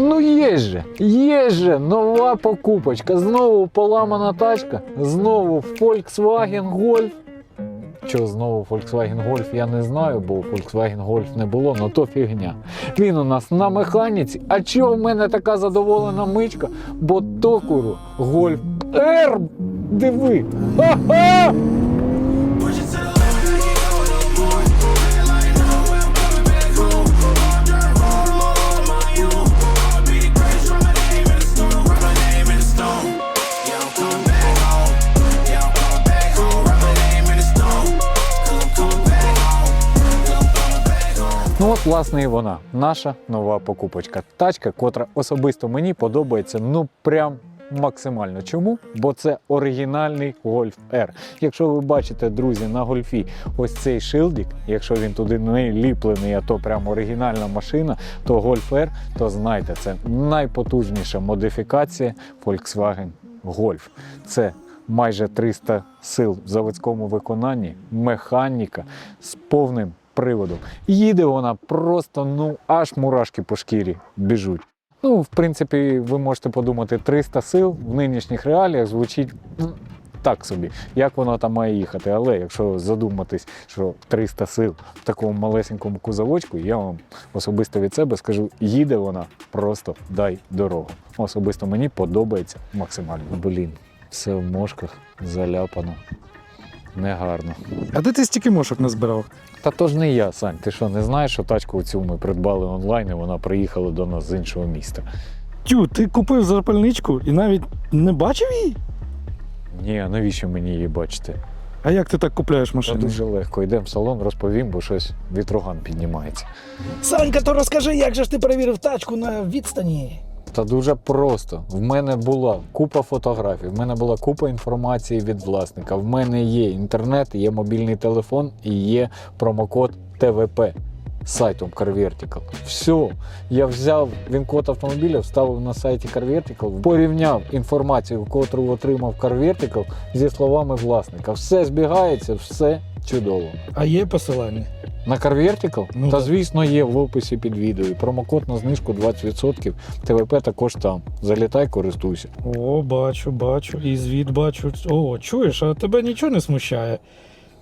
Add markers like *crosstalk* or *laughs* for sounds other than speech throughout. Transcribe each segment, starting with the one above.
Ну є же, є же нова покупочка. Знову поламана тачка, знову Volkswagen Golf. Що знову Volkswagen Golf, я не знаю, бо Volkswagen Golf не було, но то фігня. Він у нас на механіці. А чого в мене така задоволена мичка? Бо то куру Golf R. Диви. Ха-ха! От, власне, і вона, наша нова покупочка. Тачка, котра особисто мені подобається, ну прям. Максимально чому? Бо це оригінальний Golf R. Якщо ви бачите, друзі, на гольфі ось цей шилдик, якщо він туди не ліплений, а то прям оригінальна машина, то Golf R, то знайте, це найпотужніша модифікація Volkswagen Golf. Це майже 300 сил в заводському виконанні, механіка з повним приводом. Їде вона просто, ну аж мурашки по шкірі біжуть. Ну, в принципі, ви можете подумати, 300 сил в нинішніх реаліях звучить так собі, як вона там має їхати. Але якщо задуматись, що 300 сил в такому малесенькому кузовочку, я вам особисто від себе скажу, їде вона просто дай дорогу. Особисто мені подобається максимально. Блін, все в мошках заляпано. Негарно. А де ти стільки мошок назбирав? Та то ж не я, Сань. Ти що, не знаєш, що тачку цю ми придбали онлайн і вона приїхала до нас з іншого міста? Тю, ти купив запальничку і навіть не бачив її? Ні, а навіщо мені її бачити? А як ти так купляєш Та машину? дуже легко. Йдемо в салон, розповім, бо щось вітроган піднімається. Санька, то розкажи, як же ж ти перевірив тачку на відстані? Та дуже просто. В мене була купа фотографій, в мене була купа інформації від власника. В мене є інтернет, є мобільний телефон і є промокод ТВП сайтом CarVertical. Все, я взяв він-код автомобіля, вставив на сайті CarVertical, порівняв інформацію, яку отримав CarVertical зі словами власника. Все збігається, все чудово. А є посилання? На CarVertical? Ну, Та звісно є в описі під відео. І промокод на знижку 20%. ТВП також там. Залітай, користуйся. О, бачу, бачу. І звіт бачу. О, чуєш, а тебе нічого не смущає.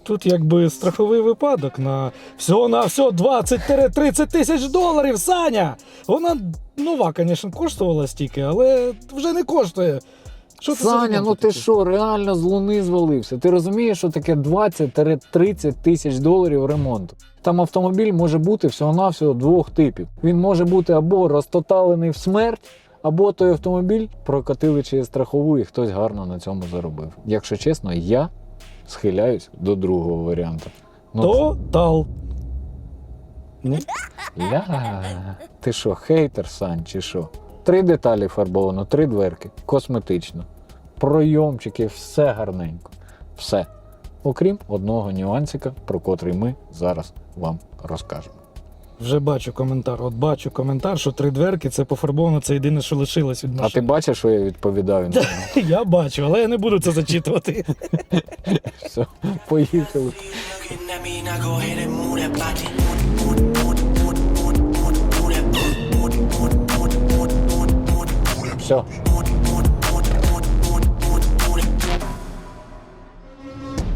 Тут якби страховий випадок на всього на все 20-30 тисяч доларів, Саня! Вона нова, звісно, коштувала стільки, але вже не коштує. Що це Саня, ну ти що, реально з луни звалився? Ти розумієш, що таке 20-30 тисяч доларів ремонту? Там автомобіль може бути всього-навсього двох типів. Він може бути або розтоталений в смерть, або той автомобіль прокатили через страхову і хтось гарно на цьому заробив. Якщо чесно, я схиляюсь до другого варіанту. Ну, Тотал. Ля, ти що, хейтер, Сань, чи що? Три деталі фарбовано, три дверки, косметично. Пройомчики, все гарненько. Все. Окрім одного нюансика, про котрий ми зараз вам розкажемо. Вже бачу коментар. От бачу коментар, що три дверки це пофарбовано, це єдине, що лишилось від А ти бачиш, що я відповідаю на? *laughs* Я бачу, але я не буду це зачитувати. *laughs* Все, поїхали. Все.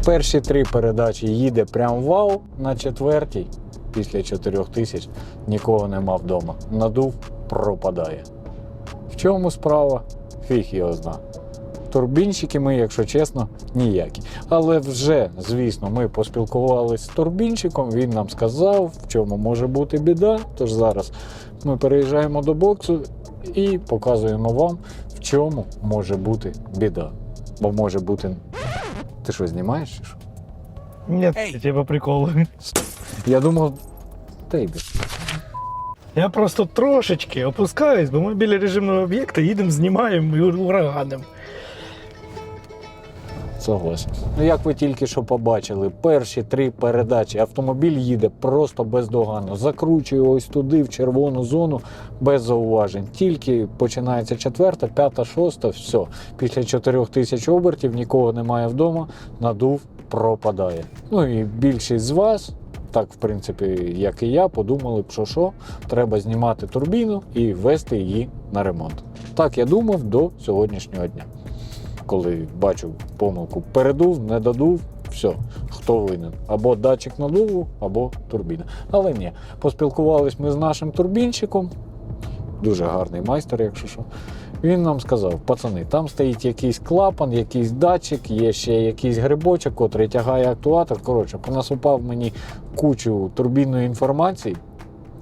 Перші три передачі їде прям вау. На четвертій, після чотирьох тисяч, нікого нема вдома. Надув пропадає. В чому справа? Фіг його зна. Турбінщики ми, якщо чесно, ніякі. Але вже, звісно, ми поспілкувалися з турбінщиком, він нам сказав, в чому може бути біда. Тож зараз ми переїжджаємо до боксу і показуємо вам, в чому може бути біда. Бо може бути. Ти що, знімаєш? Чи що? Ні, по приколу. Я думав, та йди. Я просто трошечки опускаюсь, бо ми біля режимного об'єкта їдемо, знімаємо і ураганимо. Согласен. Ну, як ви тільки що побачили, перші три передачі автомобіль їде просто бездоганно. Закручує ось туди, в червону зону, без зауважень. Тільки починається четверта, п'ята, шоста, все. Після чотирьох тисяч обертів нікого немає вдома, надув пропадає. Ну і більшість з вас так в принципі, як і я, подумали б, що що, треба знімати турбіну і вести її на ремонт. Так я думав до сьогоднішнього дня. Коли бачу помилку, передув, не додув, все, хто винен? Або датчик надуву, або турбіна. Але ні, поспілкувались ми з нашим турбінчиком, дуже гарний майстер, якщо що. Він нам сказав: пацани, там стоїть якийсь клапан, якийсь датчик, є ще якийсь грибочок, котрий тягає актуатор. Коротше, понасипав мені кучу турбінної інформації.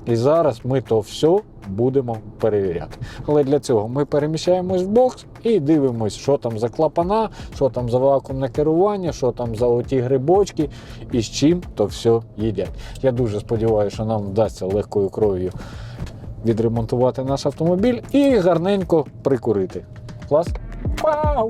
І зараз ми то все будемо перевіряти. Але для цього ми переміщаємось в бокс і дивимось, що там за клапана, що там за вакуумне керування, що там за оті грибочки і з чим то все їдять. Я дуже сподіваюся, що нам вдасться легкою кров'ю відремонтувати наш автомобіль і гарненько прикурити. Клас? Вау!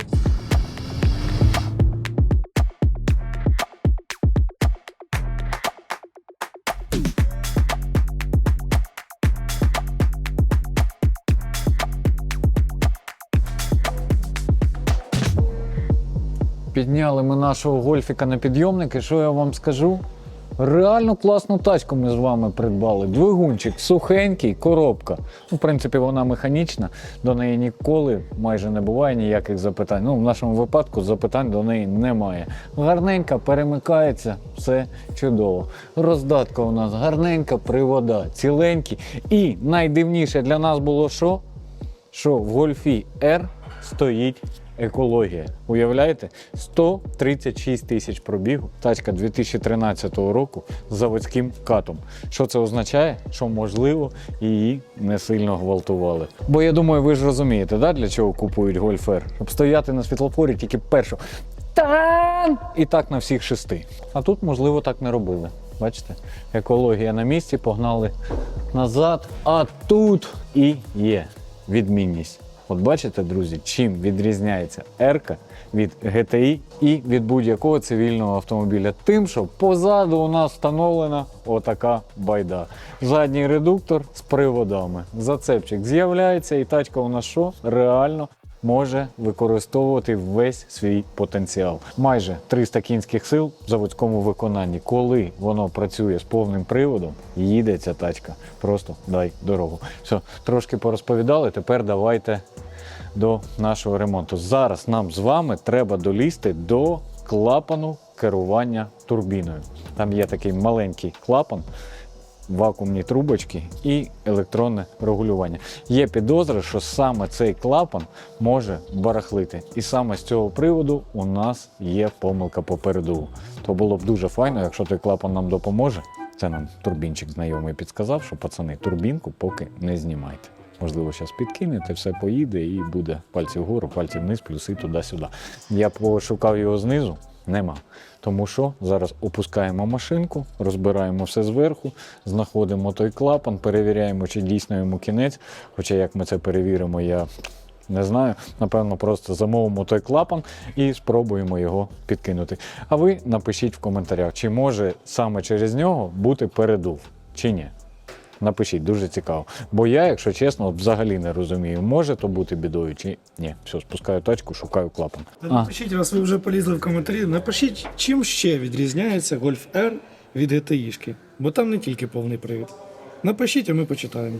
Підняли ми нашого гольфіка на підйомник, і що я вам скажу? Реально класну тачку ми з вами придбали. Двигунчик сухенький, коробка. Ну, в принципі, вона механічна, до неї ніколи майже не буває ніяких запитань. Ну, в нашому випадку запитань до неї немає. Гарненька, перемикається, все чудово. Роздатка у нас гарненька, привода, ціленькі. І найдивніше для нас було що? Що в гольфі R стоїть екологія. Уявляєте? 136 тисяч пробігу, тачка 2013 року з заводським катом. Що це означає? Що можливо її не сильно гвалтували. Бо я думаю, ви ж розумієте, да, для чого купують R? Щоб стояти на світлофорі тільки першу. Тан! І так на всіх шести. А тут, можливо, так не робили. Бачите, екологія на місці, погнали назад. А тут і є відмінність. От бачите, друзі, чим відрізняється R від GTI і від будь-якого цивільного автомобіля? Тим, що позаду у нас встановлена отака байда. Задній редуктор з приводами. Зацепчик з'являється, і тачка у нас що? Реально може використовувати весь свій потенціал. Майже 300 кінських сил в заводському виконанні. Коли воно працює з повним приводом, їде ця тачка. Просто дай дорогу. Все, трошки порозповідали. Тепер давайте до нашого ремонту. Зараз нам з вами треба долізти до клапану керування турбіною. Там є такий маленький клапан вакуумні трубочки і електронне регулювання. Є підозра, що саме цей клапан може барахлити. І саме з цього приводу у нас є помилка попереду. То було б дуже файно, якщо той клапан нам допоможе. Це нам турбінчик знайомий підказав, що пацани, турбінку поки не знімайте. Можливо, зараз підкинете, все поїде і буде пальці вгору, пальці вниз, плюси туди-сюди. Я пошукав його знизу, нема. Тому що зараз опускаємо машинку, розбираємо все зверху, знаходимо той клапан, перевіряємо, чи дійсно йому кінець. Хоча як ми це перевіримо, я не знаю. Напевно, просто замовимо той клапан і спробуємо його підкинути. А ви напишіть в коментарях, чи може саме через нього бути передув, чи ні. Напишіть, дуже цікаво. Бо я, якщо чесно, взагалі не розумію, може то бути бідою чи ні. Все, спускаю тачку, шукаю клапан. Напишіть, раз ви вже полізли в коментарі, напишіть, чим ще відрізняється Golf R від GTI-шки. Бо там не тільки повний привід. Напишіть, а ми почитаємо.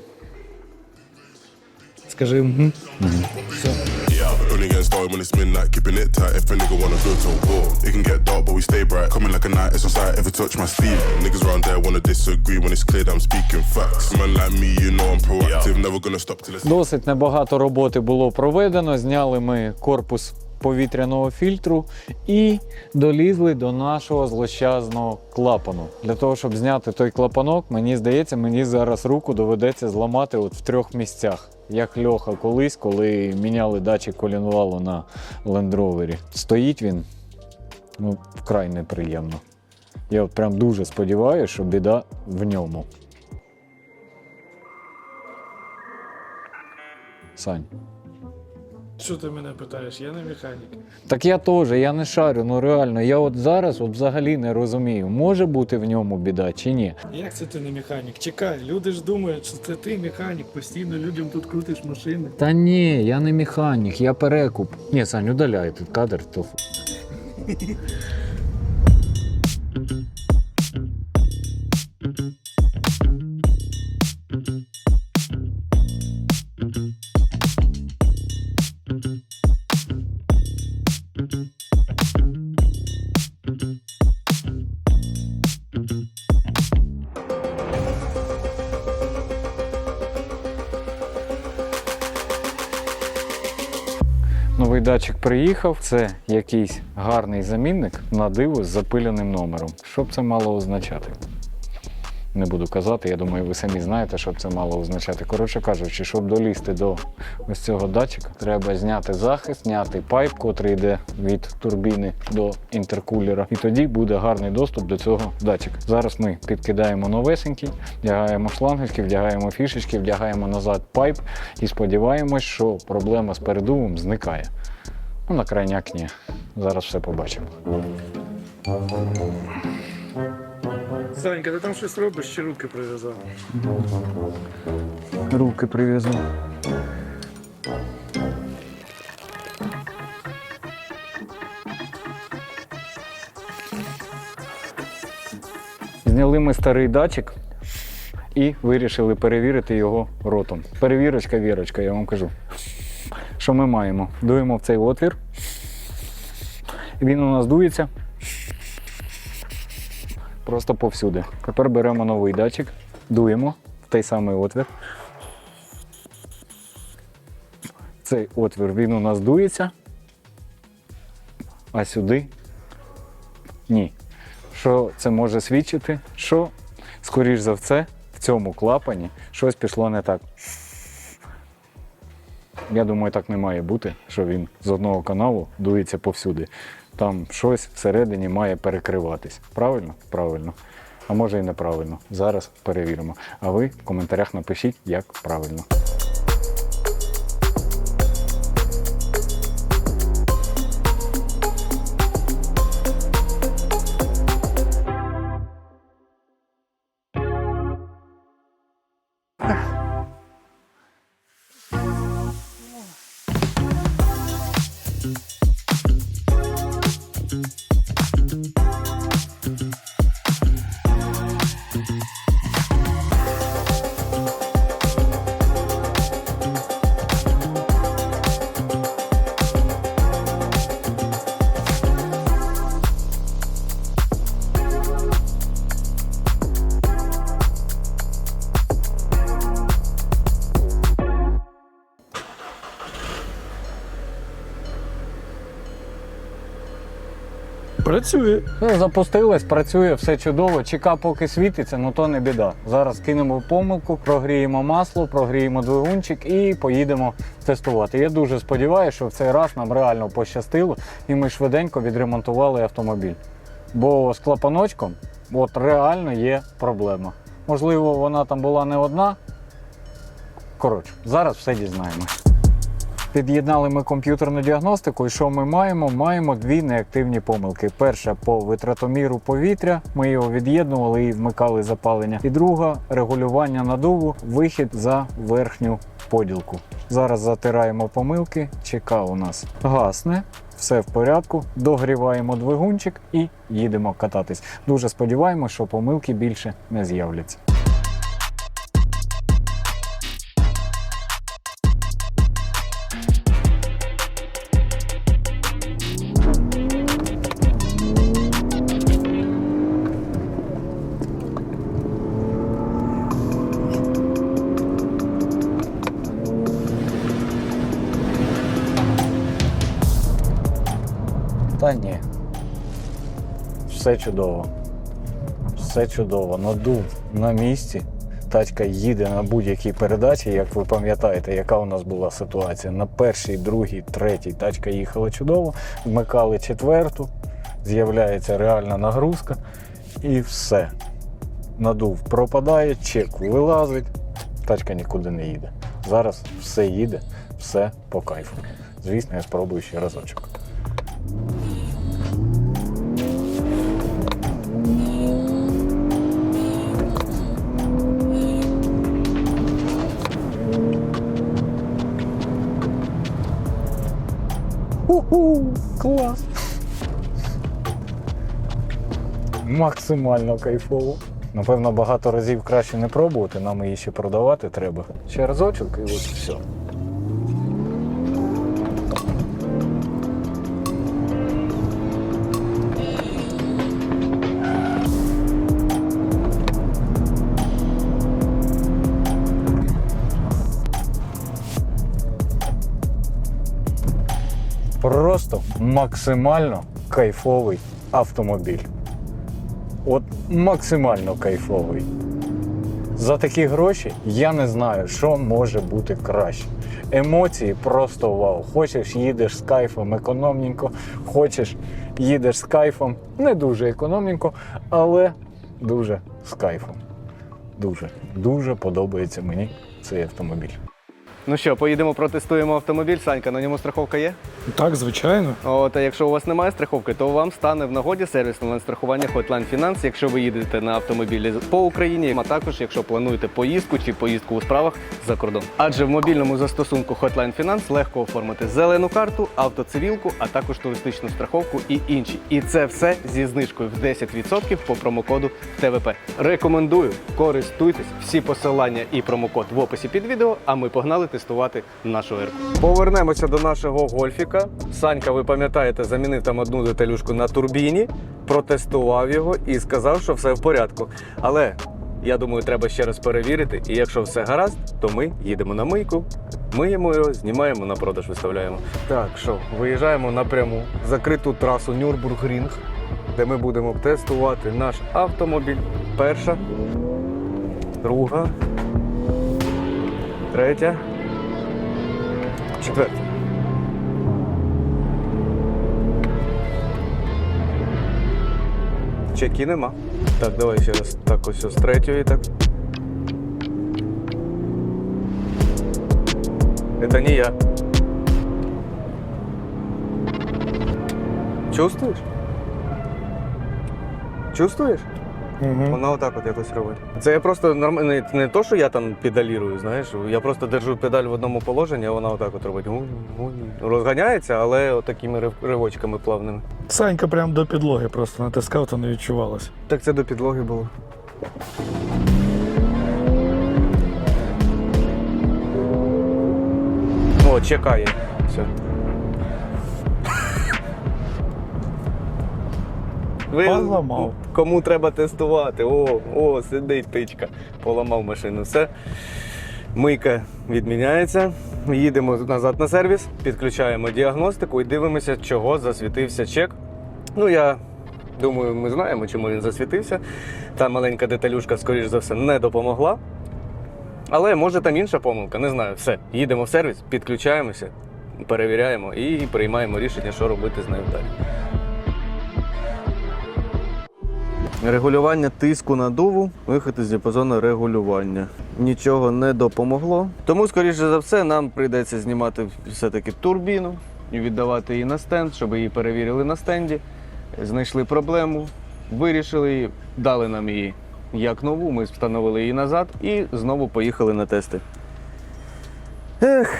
Скажи. Угу. Yeah, only getting started when it's midnight. Keeping it tight if a nigga wanna go to war. It can get dark, but we stay bright. Coming like a night, it's on sight. If it touch my sleeve, niggas around there wanna disagree when it's clear that I'm speaking facts. Man like me, you know I'm proactive. Never gonna stop till it's. Досить небагато роботи було проведено. Зняли ми корпус повітряного фільтру і долізли до нашого злощасного клапану. Для того, щоб зняти той клапанок, мені здається, мені зараз руку доведеться зламати от в трьох місцях. Як Льоха колись, коли міняли датчик колінвалу на лендровері. Стоїть він ну, вкрай неприємно. Я прям дуже сподіваюся, що біда в ньому. Сань. Що ти мене питаєш? Я не механік. Так я теж, я не шарю, ну реально, я от зараз от взагалі не розумію, може бути в ньому біда чи ні. Як це ти не механік? Чекай, люди ж думають, що це ти механік, постійно людям тут крутиш машини. Та ні, я не механік, я перекуп. Ні, Сань, удаляй тут кадр, то фу. Приїхав. Це якийсь гарний замінник на диво з запиленим номером. Що б це мало означати? Не буду казати, я думаю, ви самі знаєте, що це мало означати. Коротше кажучи, щоб долізти до ось цього датчика, треба зняти захист, зняти пайп, котрий йде від турбіни до інтеркулера, і тоді буде гарний доступ до цього датчика. Зараз ми підкидаємо новесенький, вдягаємо шлангочки, вдягаємо фішечки, вдягаємо назад пайп і сподіваємось, що проблема з передувом зникає. Ну, на крайняк ні. Зараз все побачимо. Санька, ти там щось робиш чи руки прив'язав? Руки прив'язав. Зняли ми старий датчик і вирішили перевірити його ротом. Перевірочка, вірочка, я вам кажу. Що ми маємо? Дуємо в цей отвір. Він у нас дується просто повсюди. Тепер беремо новий датчик, дуємо в той самий отвір. Цей отвір він у нас дується, а сюди ні. Що це може свідчити? Що, скоріш за все, в цьому клапані щось пішло не так. Я думаю, так не має бути, що він з одного каналу дується повсюди. Там щось всередині має перекриватись. Правильно? Правильно. А може і неправильно. Зараз перевіримо. А ви в коментарях напишіть, як правильно. Працює. Ну, працює, все чудово. Чека поки світиться, ну то не біда. Зараз кинемо помилку, прогріємо масло, прогріємо двигунчик і поїдемо тестувати. Я дуже сподіваюся, що в цей раз нам реально пощастило і ми швиденько відремонтували автомобіль. Бо з клапаночком от реально є проблема. Можливо, вона там була не одна. Коротше, зараз все дізнаємось. Під'єднали ми комп'ютерну діагностику, і що ми маємо? Маємо дві неактивні помилки. Перша по витратоміру повітря. Ми його від'єднували і вмикали запалення. І друга регулювання надуву, вихід за верхню поділку. Зараз затираємо помилки. ЧК у нас гасне. Все в порядку, догріваємо двигунчик і їдемо кататись. Дуже сподіваємося, що помилки більше не з'являться. Все чудово. Все чудово. Надув на місці. Тачка їде на будь-якій передачі, як ви пам'ятаєте, яка у нас була ситуація. На першій, другій, третій тачка їхала чудово, вмикали четверту, з'являється реальна нагрузка і все. Надув пропадає, чек вилазить, тачка нікуди не їде. Зараз все їде, все по кайфу. Звісно, я спробую ще разочок. Клас! Максимально кайфово. Напевно, багато разів краще не пробувати, нам її ще продавати треба. Ще разочок і от все. Максимально кайфовий автомобіль. От максимально кайфовий. За такі гроші я не знаю, що може бути краще. Емоції просто вау. Хочеш, їдеш з кайфом економненько, хочеш, їдеш з кайфом, не дуже економненько, але дуже з кайфом. Дуже, дуже подобається мені цей автомобіль. Ну що, поїдемо протестуємо автомобіль. Санька, на ньому страховка є. Так, звичайно. От, а якщо у вас немає страховки, то вам стане в нагоді сервісне страхування Hotline Finance, якщо ви їдете на автомобілі по Україні, а також якщо плануєте поїздку чи поїздку у справах за кордон. Адже в мобільному застосунку Hotline Finance легко оформити зелену карту, автоцивілку, а також туристичну страховку і інші. І це все зі знижкою в 10% по промокоду ТВП. Рекомендую, користуйтесь всі посилання і промокод в описі під відео. А ми погнали тестувати нашу ерку. Повернемося до нашого гольфіка. Санька, ви пам'ятаєте, замінив там одну деталюшку на турбіні, протестував його і сказав, що все в порядку. Але я думаю, треба ще раз перевірити. І якщо все гаразд, то ми їдемо на мийку, миємо його, знімаємо на продаж, виставляємо. Так, що, виїжджаємо напряму закриту трасу Нюрбургрінг, де ми будемо тестувати наш автомобіль. Перша, друга, третя, четверта. Чеки нема. Так, давай ще раз. Так, ось з третьої так. Это не я. Чувствуєш? Чувствуєш? Угу. Вона отак от якось робить. Це я просто норм... не, не то, що я там педалірую, знаєш. Я просто держу педаль в одному положенні, а вона отак от робить. Розганяється, але отакими рив- ривочками плавними. Санька прям до підлоги просто натискав, то не відчувалося. Так це до підлоги було. О, чекає. Все. Ви Поламав. Кому треба тестувати? О, о, сидить тичка. Поламав машину. Все. Мийка відміняється. Їдемо назад на сервіс, підключаємо діагностику і дивимося, чого засвітився чек. Ну, я думаю, ми знаємо, чому він засвітився. Та маленька деталюшка, скоріш за все, не допомогла. Але може там інша помилка, не знаю. Все, їдемо в сервіс, підключаємося, перевіряємо і приймаємо рішення, що робити з нею далі. Регулювання тиску надуву, вихід із діапазону регулювання. Нічого не допомогло. Тому, скоріше за все, нам прийдеться знімати все-таки турбіну і віддавати її на стенд, щоб її перевірили на стенді. Знайшли проблему, вирішили її, дали нам її як нову, ми встановили її назад і знову поїхали на тести. Ех,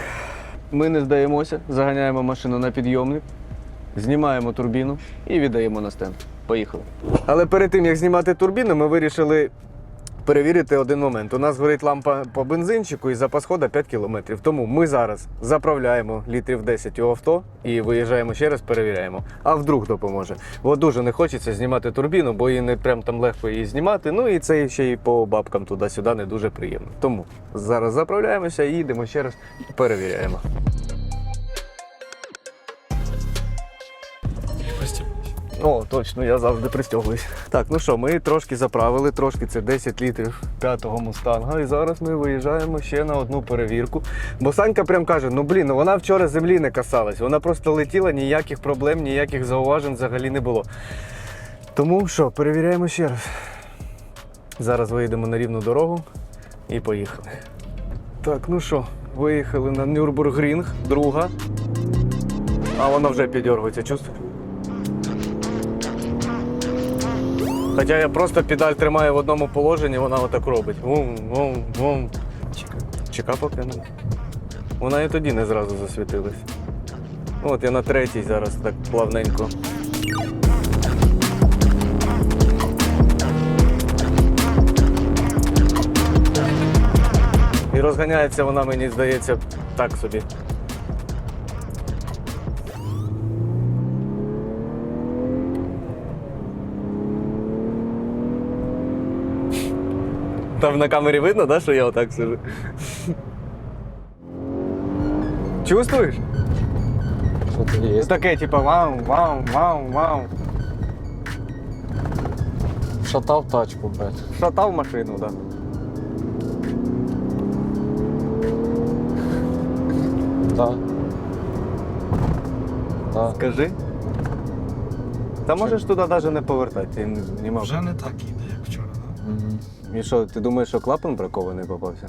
ми не здаємося, заганяємо машину на підйомник, знімаємо турбіну і віддаємо на стенд. Поїхали. Але перед тим як знімати турбіну, ми вирішили перевірити один момент. У нас горить лампа по бензинчику і запас хода 5 кілометрів. Тому ми зараз заправляємо літрів 10 у авто і виїжджаємо ще раз, перевіряємо. А вдруг допоможе. Бо дуже не хочеться знімати турбіну, бо її не прям там легко її знімати. Ну і це ще й по бабкам туди-сюди не дуже приємно. Тому зараз заправляємося і їдемо ще раз, перевіряємо. О, точно, я завжди пристягуюсь. Так, ну що, ми трошки заправили, трошки це 10 літрів п'ятого мустанга. І зараз ми виїжджаємо ще на одну перевірку. Бо Санька прям каже: ну блін, ну вона вчора землі не касалась, вона просто летіла, ніяких проблем, ніяких зауважень взагалі не було. Тому що, перевіряємо ще раз. Зараз виїдемо на рівну дорогу і поїхали. Так, ну що, виїхали на Нюрбургрінг, друга. А вона вже піддергується, чувствуєш? Хоча я просто педаль тримаю в одному положенні, вона отак робить. Вум, вум, вум. Чека, чека поки не. Вона і тоді не зразу засвітилась. От я на третій зараз так плавненько. І розганяється вона, мені здається, так собі. Там на камері видно, да, що я отак сижу? Чувствуєш? Що є? Таке, типу, вау, вау, вау, вау. Шатав тачку, блядь. Шатав машину, так. Да. Да. Да. Скажи. Та можеш туди навіть не повертати, ти не- не мав. Вже не так іде, як вчора. да? Мгм. І що, ти думаєш, що клапан бракований попався?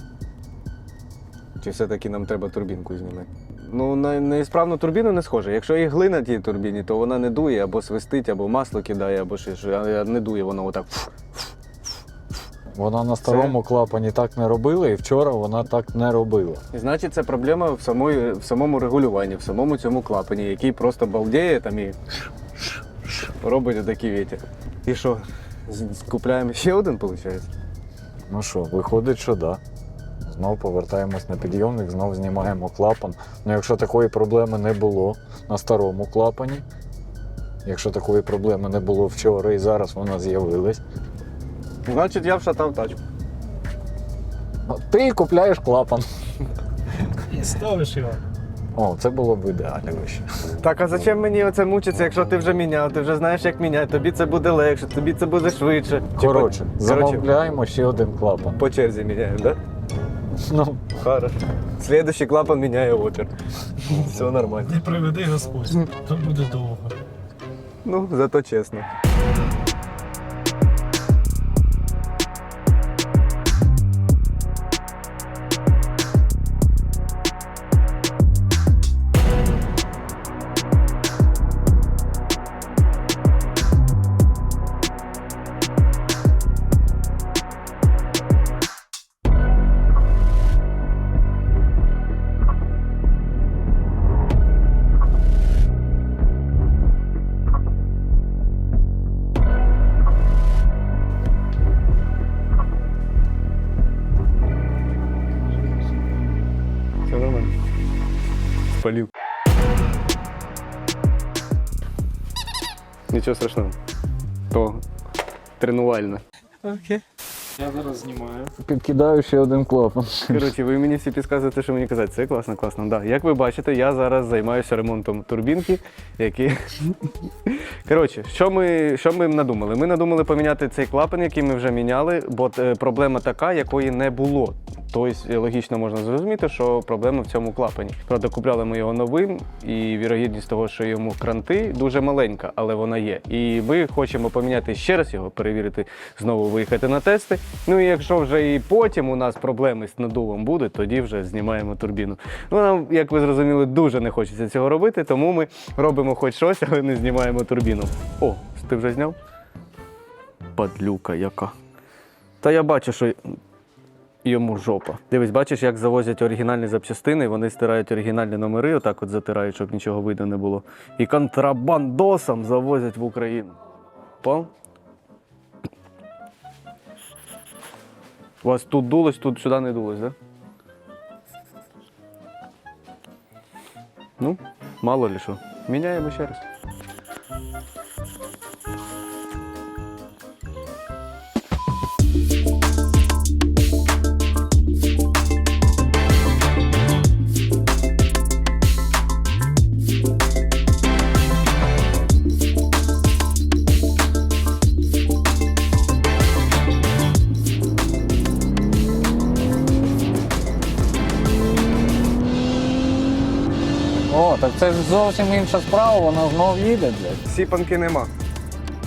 Чи все-таки нам треба турбінку знімати? Ну, на неісправну турбіну не схоже. Якщо є глина тій турбіні, то вона не дує, або свистить, або масло кидає, або ще що. А не дує, вона отак. Вона на старому клапані так не робила, і вчора вона так не робила. І значить, це проблема в, самої, в самому регулюванні, в самому цьому клапані, який просто балдіє там і робить отакий вітер. І що? Купляємо ще один, виходить? Ну що, виходить, що да. Знов повертаємось на підйомник, знов знімаємо клапан. Ну, якщо такої проблеми не було на старому клапані, якщо такої проблеми не було вчора і зараз вона з'явилась, Значить, я вшатав тачку. ну, ти купляєш клапан. І ставиш його. О, це було б ідеальніше. Так, а зачем мені оце мучитися, якщо ти вже міняв, ти вже знаєш, як міняти, тобі це буде легше, тобі це буде швидше. Коротше, Типа, замовляємо ще один клапан. по черзі міняємо, так? Ну, Хорошо. Слідуючий клапан міняє опір. Все нормально. Не приведи Господь, то буде довго. Ну, зато чесно. Нічого страшного. То тренувально. Окей. Я зараз знімаю. підкидаю ще один клапан. Коротше, ви мені всі підказуєте, що мені казати. Це класно, класно. Да. Як ви бачите, я зараз займаюся ремонтом турбінки, які. Коротше, що ми, що ми надумали? Ми надумали поміняти цей клапан, який ми вже міняли, бо е, проблема така, якої не було. Тобто логічно можна зрозуміти, що проблема в цьому клапані. Правда, купляли ми його новим, і вірогідність того, що йому кранти дуже маленька, але вона є. І ми хочемо поміняти ще раз його, перевірити, знову виїхати на тести. Ну і якщо вже і потім у нас проблеми з надувом будуть, тоді вже знімаємо турбіну. Ну нам, як ви зрозуміли, дуже не хочеться цього робити, тому ми робимо хоч щось, але не знімаємо турбіну. О, ти вже зняв? Падлюка яка. Та я бачу, що йому жопа. Дивись, бачиш, як завозять оригінальні запчастини, вони стирають оригінальні номери, отак от затирають, щоб нічого видно не було. І контрабандосом завозять в Україну. Пал? У вас тут дулось, тут сюди не дулось? Да? Ну, мало ли що. Міняємо ще раз. Це ж зовсім інша справа, вона знов їде, блядь. Сіпанки нема.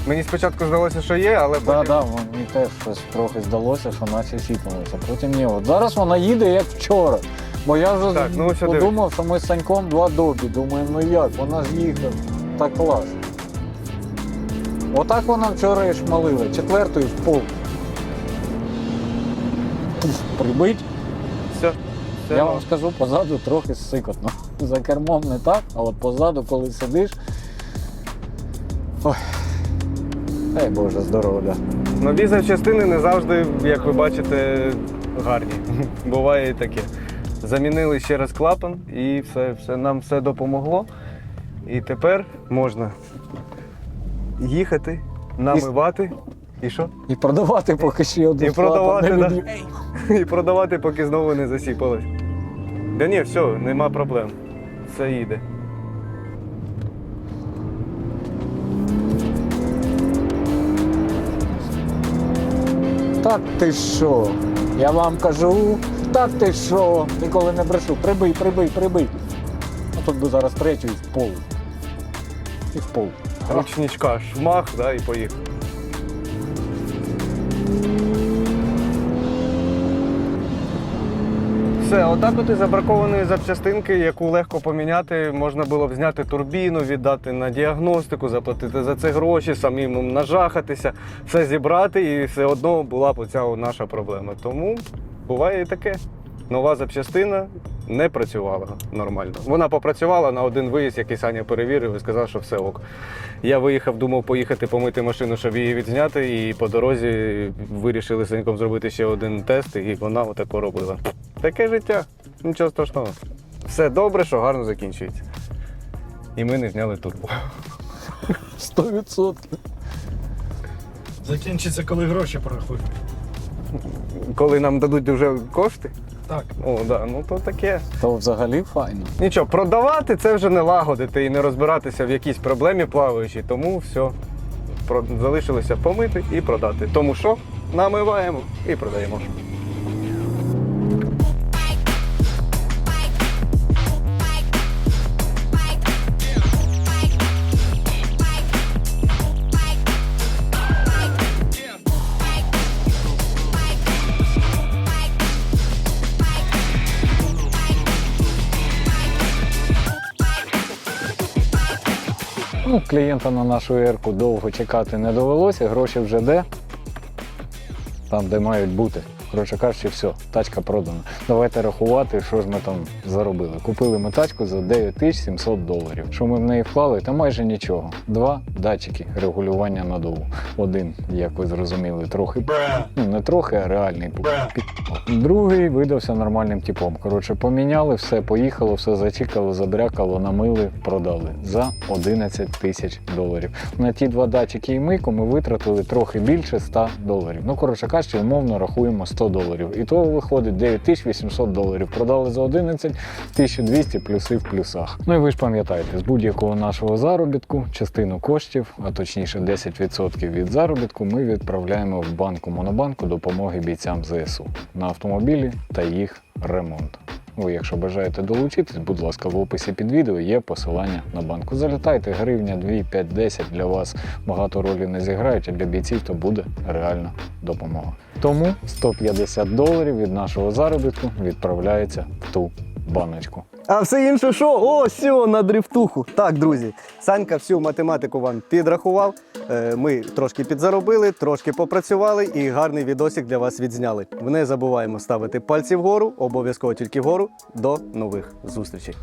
Мені спочатку здалося, що є, але Так, так, мені теж щось трохи здалося, що наче сіпнулося. Потім ні. От зараз вона їде як вчора. Бо я вже Так, ну, що подумав, що ми з Саньком два добі. Думаю, ну як, вона ж їхала. Так клас. Отак вона вчора і шмалила. Четвертою в пол. Прибить. все. все Я вам скажу, позаду трохи сикотно. За кермом не так, а от позаду, коли сидиш. Ой. Дай Боже, здоров'я. Нові запчастини не завжди, як ви бачите, гарні. *laughs* Буває і таке. Замінили ще раз клапан і все, все, нам все допомогло. І тепер можна їхати, намивати. І що? І продавати поки ще один І продавати, клапан *laughs* да. І продавати, поки знову не засіпалось. Да ні, все, нема проблем. Все їде. Так ти що? Я вам кажу, так ти що? Ніколи не брешу. Прибий, прибий, прибий. А тут би зараз третю і в пол. І в пол. Ручничка, шмах, да, і поїхав. Все, отак от із забракованої запчастинки, яку легко поміняти, можна було б зняти турбіну, віддати на діагностику, заплатити за це гроші, самим нажахатися, все зібрати, і все одно була б оця наша проблема. Тому буває і таке. Нова запчастина не працювала нормально. Вона попрацювала на один виїзд, який Саня перевірив і сказав, що все ок. Я виїхав, думав поїхати помити машину, щоб її відзняти, і по дорозі вирішили з Саньком зробити ще один тест, і вона отако робила. Таке життя, нічого страшного. Все добре, що гарно закінчується. І ми не зняли турбо. Сто відсотків. Закінчиться, коли гроші порахують. Коли нам дадуть вже кошти, Так. о, да, ну то таке. То взагалі файно. Нічого, продавати це вже не лагодити і не розбиратися в якійсь проблемі плаваючій, тому все. Про- Залишилося помити і продати. Тому що намиваємо і продаємо. Ну, клієнта на нашу ерку довго чекати не довелося, гроші вже де. Там, де мають бути. Коротше кажучи, все, тачка продана. Давайте рахувати, що ж ми там заробили. Купили ми тачку за 9700 доларів. Що ми в неї вклали? Та майже нічого. Два датчики регулювання надову. Один, як ви зрозуміли, трохи ну не трохи, а реальний Другий видався нормальним типом. Коротше, поміняли, все поїхало, все зачікало, забрякало, намили, продали за 11 тисяч доларів. На ті два датчики і мийку ми витратили трохи більше 100 доларів. Ну, коротше кажучи, умовно рахуємо 100 доларів. І то виходить 9800 доларів. Продали за 11 1200 плюси в плюсах. Ну і ви ж пам'ятаєте, з будь-якого нашого заробітку частину коштів, а точніше 10% від заробітку, ми відправляємо в банку Монобанку допомоги бійцям ЗСУ на автомобілі та їх ремонт. Ви, якщо бажаєте долучитись, будь ласка, в описі під відео є посилання на банку. Залітайте, гривня, 2, 5, 10 для вас багато ролі не зіграють, а для бійців то буде реальна допомога. Тому 150 доларів від нашого заробітку відправляється в ту баночку. А все інше що? О, сьо, на дрифтуху. Так, друзі, Санька всю математику вам підрахував. Е, Ми трошки підзаробили, трошки попрацювали і гарний відосик для вас відзняли. Не забуваємо ставити пальці вгору, обов'язково тільки вгору. До нових зустрічей.